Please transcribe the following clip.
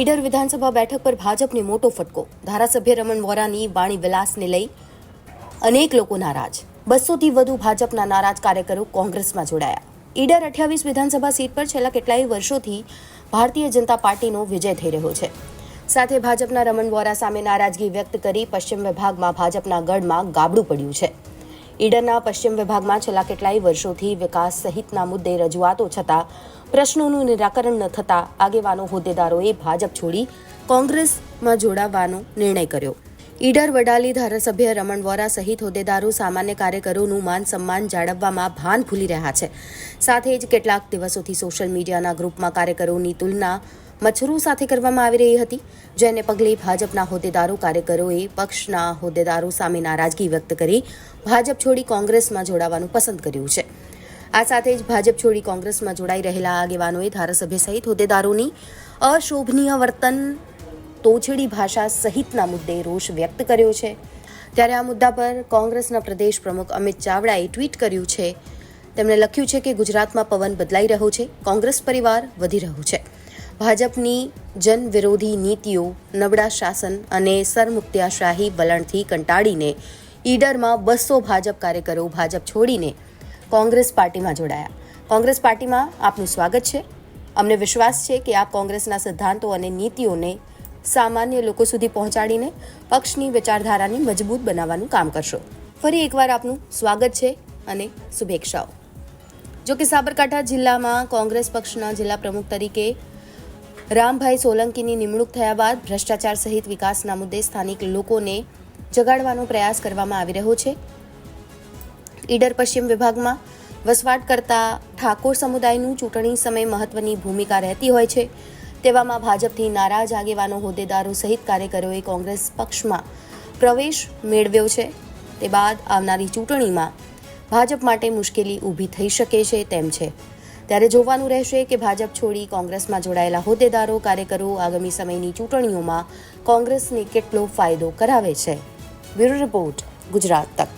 ઈડર વિધાનસભા બેઠક પર ભાજપને મોટો ફટકો. ધારાસભ્ય રમણ વોરાની, વાણી વિલાસને લઈ અનેક લોકો નારાજ. બસોથી વધુ ભાજપના નારાજ કાર્યકરો કોંગ્રેસમાં જોડાયા. ઈડર અઠ્યાવીસ વિધાનસભા સીટ પર છેલ્લા કેટલાય વર્ષોથી ભારતીય જનતા પાર્ટીનો વિજય થઈ રહ્યો છે. સાથે ભાજપના રમણ વોરા સામે નારાજગી વ્યક્ત કરી પશ્ચિમ વિભાગમાં ભાજપના ગઢમાં ગાબડું પડ્યું છે. ઈડરના પશ્ચિમ વિભાગમાં છેલ્લા કેટલાય વર્ષોથી વિકાસ સહિતના મુદ્દે રજૂઆતો છતાં પ્રશ્નોનું નિરાકરણ ન થતાં આગેવાનો, હોદ્દેદારોએ ભાજપ છોડી કોંગ્રેસમાં જોડાવાનો નિર્ણય કર્યો. ઈડર, વડાલી ધારાસભ્ય રમણ વોરા સહિત હોદ્દેદારો સામાન્ય કાર્યકરોનું માન સન્માન જાળવવામાં ભાન ભૂલી રહ્યા છે. સાથે જ કેટલાક દિવસોથી સોશિયલ મીડિયાના ગ્રુપમાં કાર્યકરોની તુલના મચ્છરો સાથે કરવામાં આવી રહી હતી, જેને પગલે ભાજપના હોદ્દેદારો, કાર્યકરોએ પક્ષના હોદ્દેદારો સામે નારાજગી વ્યક્ત કરી ભાજપ છોડી કોંગ્રેસમાં જોડાવાનું પસંદ કર્યું છે. આ સાથે જ ભાજપ છોડી કોંગ્રેસમાં જોડાઈ રહેલા આગેવાનોએ ધારાસભ્ય સહિત હોદ્દેદારોની અશોભનીય વર્તન, તોછડી ભાષા સહિતના મુદ્દે રોષ વ્યક્ત કર્યો છે. ત્યારે આ મુદ્દા પર કોંગ્રેસના પ્રદેશ પ્રમુખ અમિત ચાવડાએ ટ્વીટ કર્યું છે. તેમણે લખ્યું છે કે ગુજરાતમાં પવન બદલાઈ રહ્યો છે, કોંગ્રેસ પરિવાર વધી રહ્યું છે. ભાજપની જન વિરોધી નીતિઓ, નબળા શાસન અને સરમુક્ત્યાશાહી વલણથી કંટાળીને ઈડરમાં બસો ભાજપ કાર્યકરો ભાજપ છોડીને કોંગ્રેસ પાર્ટીમાં જોડાયા. કોંગ્રેસ પાર્ટીમાં આપનું સ્વાગત છે. અમને વિશ્વાસ છે કે આપ કોંગ્રેસના સિદ્ધાંતો અને નીતિઓને સામાન્ય લોકો સુધી પહોંચાડીને પક્ષની વિચારધારાને મજબૂત બનાવવાનું કામ કરશો. ફરી એકવાર આપનું સ્વાગત છે અને શુભેચ્છાઓ. જો કે સાબરકાંઠા જિલ્લામાં કોંગ્રેસ પક્ષના જિલ્લા પ્રમુખ તરીકે રામભાઈ સોલંકીની નિમણૂક થયા બાદ ભ્રષ્ટાચાર સહિત વિકાસના મુદ્દે સ્થાનિક લોકોને જગાડવાનો પ્રયાસ કરવામાં આવી રહ્યો છે. ઈડર પશ્ચિમ વિભાગમાં વસવાટ કરતા ઠાકોર સમુદાયનું ચૂંટણી સમયે મહત્વની ભૂમિકા રહેતી હોય છે. તેવામાં ભાજપથી નારાજ આગેવાનો, હોદ્દેદારો સહિત કાર્યકરોએ કોંગ્રેસ પક્ષમાં પ્રવેશ મેળવ્યો છે. તે બાદ આવનારી ચૂંટણીમાં ભાજપ માટે મુશ્કેલી ઊભી થઈ શકે છે તેમ છે. ત્યારે જોવાનું રહેશે કે ભાજપ છોડી કોંગ્રેસમાં જોડાયેલા હોદ્દેદારો, કાર્યકરો આગામી સમયની ચૂંટણીઓમાં કોંગ્રેસને કેટલો ફાયદો કરાવે છે. બ્યુરો રિપોર્ટ, ગુજરાત તક.